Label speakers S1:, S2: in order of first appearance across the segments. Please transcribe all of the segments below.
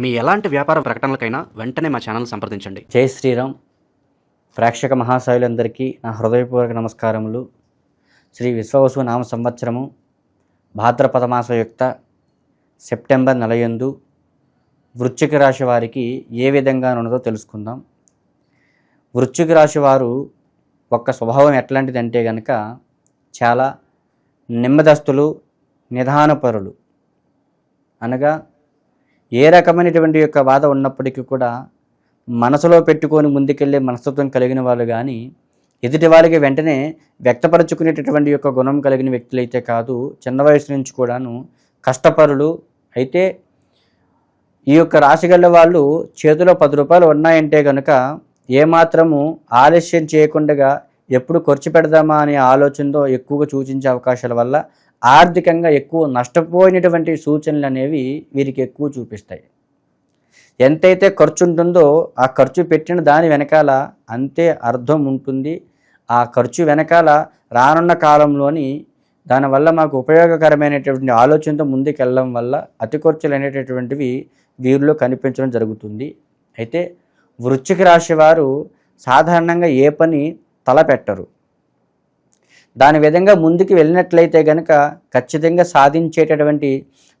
S1: మీ ఎలాంటి వ్యాపార ప్రకటనలకైనా వెంటనే మా ఛానల్ సంప్రదించండి.
S2: జై శ్రీరామ్. ప్రేక్షక మహాశయులందరికీ నా హృదయపూర్వక నమస్కారములు. శ్రీ విశ్వవసు నామ సంవత్సరము భాద్రపద మాసయుక్త సెప్టెంబర్ నెలయందు వృశ్చిక రాశి వారికి ఏ విధంగా ఉన్నదో తెలుసుకుందాం. వృశ్చిక రాశి వారు ఒక్క స్వభావం ఎట్లాంటిదంటే గనక చాలా నెమ్మదస్తులు నిదానపరులు. అనగా ఏ రకమైనటువంటి యొక్క బాధ ఉన్నప్పటికీ కూడా మనసులో పెట్టుకొని ముందుకెళ్ళే మనస్తత్వం కలిగిన వాళ్ళు కానీ ఎదుటి వాళ్ళకి వెంటనే వ్యక్తపరచుకునేటటువంటి యొక్క గుణం కలిగిన వ్యక్తులైతే కాదు చిన్న వయసు నుంచి కూడాను కష్టపరులు అయితే ఈ యొక్క రాశిగల వాళ్ళు చేతిలో పది రూపాయలు ఉన్నాయంటే కనుక ఏమాత్రము ఆలస్యం చేయకుండా ఎప్పుడు ఖర్చు పెడదామా అనే ఆలోచనతో ఎక్కువగా సూచించే అవకాశాల వల్ల ఆర్థికంగా ఎక్కువ నష్టపోయినటువంటి సూచనలు అనేవి వీరికి ఎక్కువ చూపిస్తాయి. ఎంతైతే ఖర్చు ఉంటుందో ఆ ఖర్చు పెట్టిన దాని వెనకాల అంతే అర్థం ఉంటుంది. ఆ ఖర్చు వెనకాల రానున్న కాలంలోని దానివల్ల మాకు ఉపయోగకరమైనటువంటి ఆలోచనతో ముందుకెళ్ళడం వల్ల అతి ఖర్చులు అనేటటువంటివి వీరిలో కనిపించడం జరుగుతుంది. అయితే వృశ్చిక రాశి వారు సాధారణంగా ఏ పని తలపెట్టరు. దాని విధంగా ముందుకు వెళ్ళినట్లయితే కనుక ఖచ్చితంగా సాధించేటటువంటి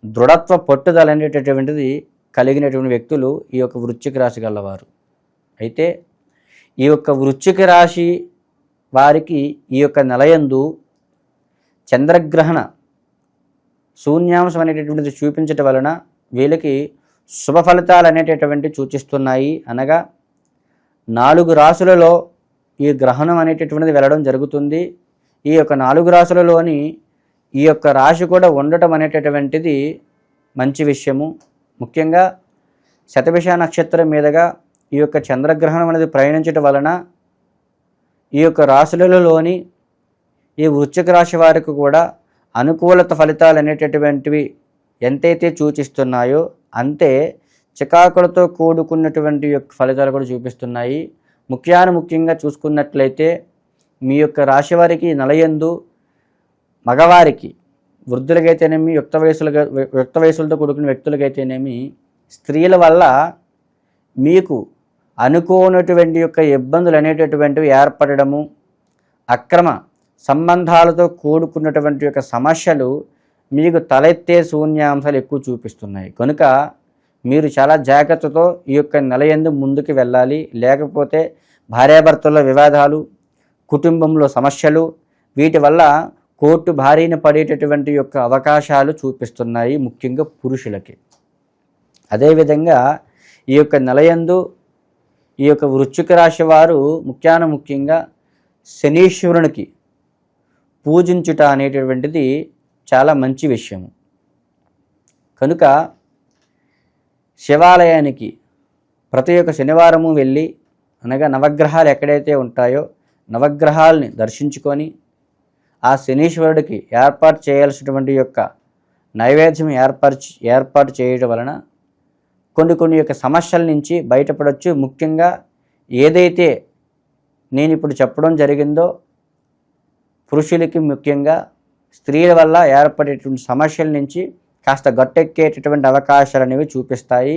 S2: దృఢత్వ పట్టుదల అనేటటువంటిది కలిగినటువంటి వ్యక్తులు ఈ యొక్క వృశ్చిక రాశి గలవారు. అయితే ఈ యొక్క వృశ్చిక రాశి వారికి ఈ యొక్క నెలయందు చంద్రగ్రహణ శూన్యాంశం అనేటటువంటిది చూపించటం వలన వీళ్ళకి శుభ ఫలితాలు అనేటటువంటి సూచిస్తున్నాయి. అనగా నాలుగు రాసులలో ఈ గ్రహణం అనేటటువంటిది వెళ్ళడం జరుగుతుంది. ఈ యొక్క నాలుగు రాసులలోని ఈ యొక్క రాశి కూడా ఉండటం అనేటటువంటిది మంచి విషయము. ముఖ్యంగా శతభిష నక్షత్రం మీదుగా ఈ యొక్క చంద్రగ్రహణం అనేది ప్రయాణించటం వలన ఈ యొక్క రాశులలోని ఈ వృశ్చిక రాశి వారికి కూడా అనుకూలత ఫలితాలు అనేటటువంటివి ఎంతైతే సూచిస్తున్నాయో అంతే చికాకులతో కూడుకున్నటువంటి యొక్క ఫలితాలు కూడా చూపిస్తున్నాయి. ముఖ్యాను ముఖ్యంగా చూసుకున్నట్లయితే మీ యొక్క రాశి వారికి నలయందు మగవారికి వృద్ధులకైతేనేమి యుక్త వయసులుగా యుక్త వయసులతో కూడుకున్న వ్యక్తులకైతేనేమి స్త్రీల వల్ల మీకు అనుకోనటువంటి యొక్క ఇబ్బందులు అనేటటువంటివి ఏర్పడము అక్రమ సంబంధాలతో కూడుకున్నటువంటి యొక్క సమస్యలు మీకు తలెత్తే శూన్యాంశాలు ఎక్కువ చూపిస్తున్నాయి. కనుక మీరు చాలా జాగ్రత్తతో ఈ యొక్క నెలయందు ముందుకు వెళ్ళాలి. లేకపోతే భార్యాభర్తల వివాదాలు కుటుంబంలో సమస్యలు వీటి వల్ల కోర్టు భారీన పడేటటువంటి యొక్క అవకాశాలు చూపిస్తున్నాయి ముఖ్యంగా పురుషులకి. అదేవిధంగా ఈ యొక్క నెలయందు ఈ యొక్క వృశ్చిక రాశి వారు ముఖ్యాన ముఖ్యంగా శనీశ్వరునికి పూజించుట అనేటటువంటిది చాలా మంచి విషయం కనుక శివాలయానికి ప్రతి ఒక్క శనివారము వెళ్ళి అనగా నవగ్రహాలు ఎక్కడైతే ఉంటాయో నవగ్రహాల్ని దర్శించుకొని ఆ శనీశ్వరుడికి ఏర్పాటు చేయాల్సినటువంటి యొక్క నైవేద్యం ఏర్పరచి ఏర్పాటు చేయడం వలన కొన్ని కొన్ని యొక్క సమస్యల నుంచి బయటపడవచ్చు ముఖ్యంగా ఏదైతే నేను ఇప్పుడు చెప్పడం జరిగిందో పురుషులకి ముఖ్యంగా స్త్రీల వల్ల ఏర్పడేటువంటి సమస్యల నుంచి కాస్త గట్టెక్కేటటువంటి అవకాశాలు అనేవి చూపిస్తాయి.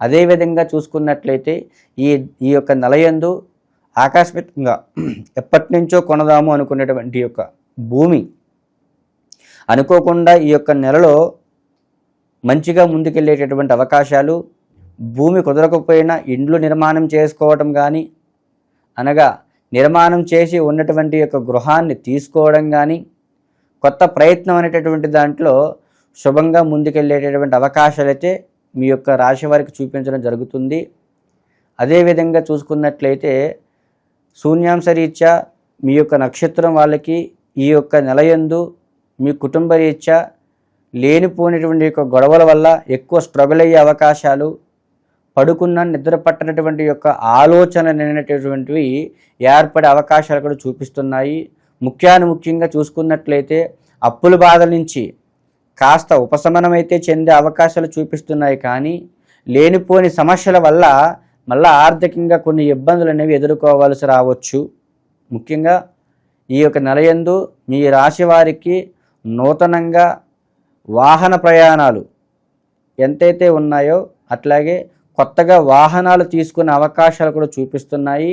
S2: అదేవిధంగా చూసుకున్నట్లయితే ఈ ఈ యొక్క నెలయందు ఆకస్మికంగా ఎప్పటి నుంచో కొనదాము అనుకునేటువంటి యొక్క భూమి అనుకోకుండా ఈ యొక్క నెలలో మంచిగా ముందుకెళ్ళేటటువంటి అవకాశాలు భూమి కుదరకపోయినా ఇండ్లు నిర్మాణం చేసుకోవడం కానీ అనగా నిర్మాణం చేసి ఉన్నటువంటి యొక్క గృహాన్ని తీసుకోవడం కానీ కొత్త ప్రయత్నం అనేటటువంటి దాంట్లో శుభంగా ముందుకెళ్ళేటటువంటి అవకాశాలు అయితే మీ యొక్క రాశి వారికి చూపించడం జరుగుతుంది. అదేవిధంగా చూసుకున్నట్లయితే శూన్యాంశరీత్యా మీ యొక్క నక్షత్రం వాళ్ళకి ఈ యొక్క నెలయందు మీ కుటుంబ రీత్యా లేనిపోయినటువంటి యొక్క గొడవల వల్ల ఎక్కువ స్ట్రగుల్ అయ్యే అవకాశాలు పడుకున్న నిద్ర పట్టనటువంటి యొక్క ఆలోచన అనేటటువంటివి ఏర్పడే అవకాశాలు కూడా చూపిస్తున్నాయి. ముఖ్యాన్ని ముఖ్యంగా చూసుకున్నట్లయితే అప్పుల బాధల నుంచి కాస్త ఉపశమనం అయితే చెందే అవకాశాలు చూపిస్తున్నాయి కానీ లేనిపోని సమస్యల వల్ల మళ్ళా ఆర్థికంగా కొన్ని ఇబ్బందులు అనేవి ఎదుర్కోవాల్సి రావచ్చు. ముఖ్యంగా ఈ యొక్క నెలయందు మీ రాశి వారికి నూతనంగా వాహన ప్రయాణాలు ఎంతైతే ఉన్నాయో అట్లాగే కొత్తగా వాహనాలు తీసుకునే అవకాశాలు కూడా చూపిస్తున్నాయి.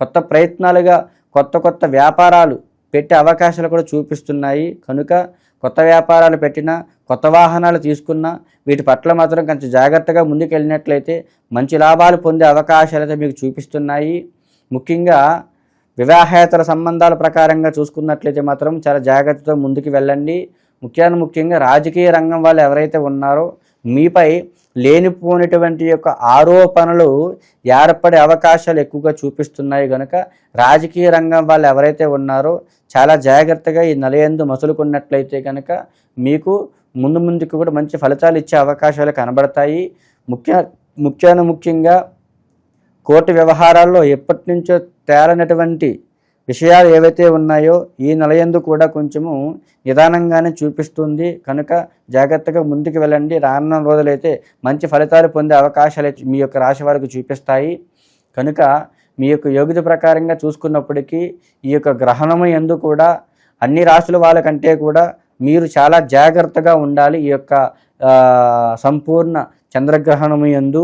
S2: కొత్త ప్రయత్నాలుగా కొత్త కొత్త వ్యాపారాలు పెట్టే అవకాశాలు కూడా చూపిస్తున్నాయి. కనుక కొత్త వ్యాపారాలు పెట్టినా కొత్త వాహనాలు తీసుకున్నా వీటి పట్ల మాత్రం కొంచెం జాగ్రత్తగా ముందుకెళ్ళినట్లయితే మంచి లాభాలు పొందే అవకాశాలు అయితే మీకు చూపిస్తున్నాయి. ముఖ్యంగా వివాహేతర సంబంధాల ప్రకారంగా చూసుకున్నట్లయితే మాత్రం చాలా జాగ్రత్తతో ముందుకు వెళ్ళండి. ముఖ్యాన్ని ముఖ్యంగా రాజకీయ రంగం వాళ్ళు ఎవరైతే ఉన్నారో మీపై లేనిపోయినటువంటి యొక్క ఆరోపణలు ఏర్పడే అవకాశాలు ఎక్కువగా చూపిస్తున్నాయి కనుక రాజకీయ రంగం వాళ్ళు ఎవరైతే ఉన్నారో చాలా జాగ్రత్తగా ఈ నలయందు మసులుకున్నట్లయితే కనుక మీకు ముందు ముందుకు కూడా మంచి ఫలితాలు ఇచ్చే అవకాశాలు కనబడతాయి. ముఖ్య ముఖ్యాను ముఖ్యంగా కోర్టు వ్యవహారాల్లో ఎప్పటి నుంచో తేలనటువంటి విషయాలు ఏవైతే ఉన్నాయో ఈ నెలయందు కూడా కొంచెము నిదానంగానే చూపిస్తుంది. కనుక జాగ్రత్తగా ముందుకు వెళ్ళండి. రానున్న రోజులైతే మంచి ఫలితాలు పొందే అవకాశాలు మీ యొక్క రాశి వారికి చూపిస్తాయి. కనుక మీ యొక్క యోగ్యత ప్రకారంగా చూసుకున్నప్పటికీ ఈ యొక్క గ్రహణము ఎందు కూడా అన్ని రాశుల వాళ్ళకంటే కూడా మీరు చాలా జాగ్రత్తగా ఉండాలి. ఈ యొక్క సంపూర్ణ చంద్రగ్రహణము ఎందు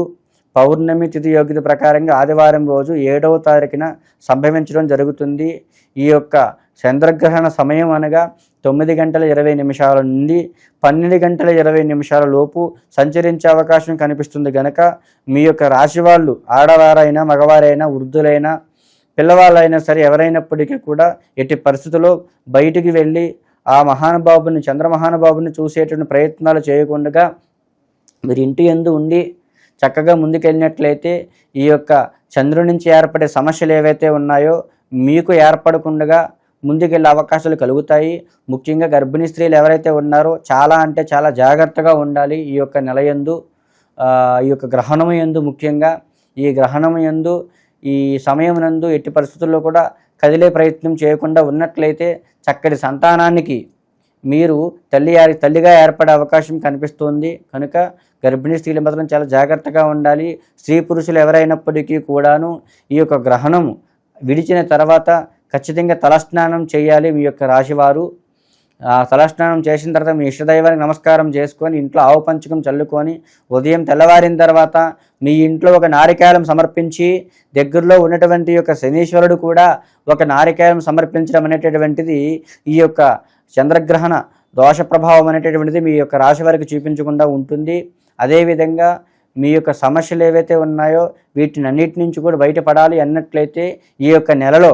S2: పౌర్ణమి తిథి యోగ్యత ప్రకారంగా ఆదివారం రోజు ఏడవ తారీఖున సంభవించడం జరుగుతుంది. ఈ యొక్క చంద్రగ్రహణ సమయం అనగా తొమ్మిది గంటల ఇరవై నిమిషాల నుండి పన్నెండు గంటల ఇరవై నిమిషాల లోపు సంచరించే అవకాశం కనిపిస్తుంది గనక మీ యొక్క రాశి వాళ్ళు ఆడవారైనా మగవారైనా వృద్ధులైనా పిల్లవాళ్ళైనా సరే ఎవరైనప్పటికీ కూడా ఎట్టి పరిస్థితుల్లో బయటికి వెళ్ళి ఆ మహానుభావుని చంద్రమహానుభావుని చూసేటువంటి ప్రయత్నాలు చేయకుండా మీరు ఇంటి ఎందు ఉండి చక్కగా ముందుకెళ్ళినట్లయితే ఈ యొక్క చంద్రుడి నుంచి ఏర్పడే సమస్యలు ఏవైతే ఉన్నాయో మీకు ఏర్పడకుండా ముందుకెళ్ళే అవకాశాలు కలుగుతాయి. ముఖ్యంగా గర్భిణీ స్త్రీలు ఎవరైతే ఉన్నారో చాలా అంటే చాలా జాగ్రత్తగా ఉండాలి ఈ యొక్క నెల ఎందు ఈ యొక్క గ్రహణము యందు ముఖ్యంగా. ఈ గ్రహణము యందు ఈ సమయం నందు ఎట్టి పరిస్థితుల్లో కూడా కదిలే ప్రయత్నం చేయకుండా ఉన్నట్లయితే చక్కటి సంతానానికి మీరు తల్లి తల్లిగా ఏర్పడే అవకాశం కనిపిస్తుంది. కనుక గర్భిణీ స్త్రీలు మాత్రం చాలా జాగ్రత్తగా ఉండాలి. స్త్రీ పురుషులు ఎవరైనప్పటికీ కూడాను ఈ యొక్క గ్రహణం విడిచిన తర్వాత ఖచ్చితంగా తలస్నానం చేయాలి మీ యొక్క రాశివారు. ఆ తలస్నానం చేసిన తర్వాత మీ ఇష్టదైవానికి నమస్కారం చేసుకొని ఇంట్లో ఆవు పంచకం చల్లుకొని ఉదయం తెల్లవారిన తర్వాత మీ ఇంట్లో ఒక నారికాయలం సమర్పించి దగ్గరలో ఉన్నటువంటి యొక్క శనీశ్వరుడు కూడా ఒక నారికాయలం సమర్పించడం అనేటటువంటిది ఈ యొక్క చంద్రగ్రహణ దోష ప్రభావం అనేటటువంటిది మీ యొక్క రాశి వారికి చూపించకుండా ఉంటుంది. అదేవిధంగా మీ యొక్క సమస్యలు ఏవైతే ఉన్నాయో వీటిని అన్నిటి నుంచి కూడా బయటపడాలి అన్నట్లయితే ఈ యొక్క నెలలో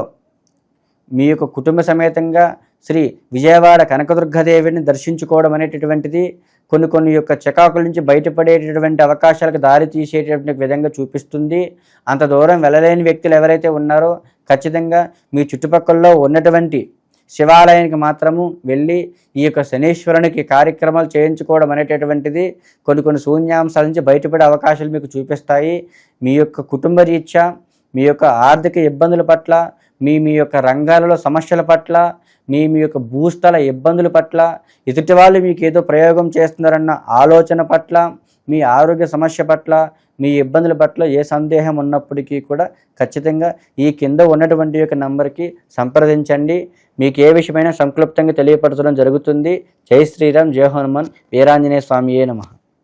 S2: మీ యొక్క కుటుంబ సమేతంగా శ్రీ విజయవాడ కనకదుర్గదేవిని దర్శించుకోవడం అనేటటువంటిది కొన్ని కొన్ని యొక్క చకాకుల నుంచి బయటపడేటటువంటి అవకాశాలకు దారి తీసేటటువంటి విధంగా చూపిస్తుంది. అంత దూరం వెళ్ళలేని వ్యక్తులు ఎవరైతే ఉన్నారో ఖచ్చితంగా మీ చుట్టుపక్కల్లో ఉన్నటువంటి శివాలయానికి మాత్రము వెళ్ళి ఈ యొక్క శనీశ్వరునికి కార్యక్రమాలు చేయించుకోవడం అనేటటువంటిది కొన్ని కొన్ని శూన్యాంశాల నుంచి బయటపడే అవకాశాలు మీకు చూపిస్తాయి. మీ యొక్క కుటుంబ రీత్యా మీ యొక్క ఆర్థిక ఇబ్బందుల పట్ల మీ మీ యొక్క రంగాలలో సమస్యల పట్ల మీ మీ యొక్క భూస్థల ఇబ్బందుల పట్ల ఎదుటి వాళ్ళు మీకు ఏదో ప్రయోగం చేస్తున్నారన్న ఆలోచన పట్ల మీ ఆరోగ్య సమస్య పట్ల మీ ఇబ్బందుల పట్ల ఏ సందేహం ఉన్నప్పటికీ కూడా ఖచ్చితంగా ఈ కింద ఉన్నటువంటి యొక్క నంబర్కి సంప్రదించండి. మీకు ఏ విషయమైనా సంక్లుప్తంగా తెలియపరచడం జరుగుతుంది. జై శ్రీరామ్ జయ హనుమాన్ వీరాంజనేయ స్వామియే నమః.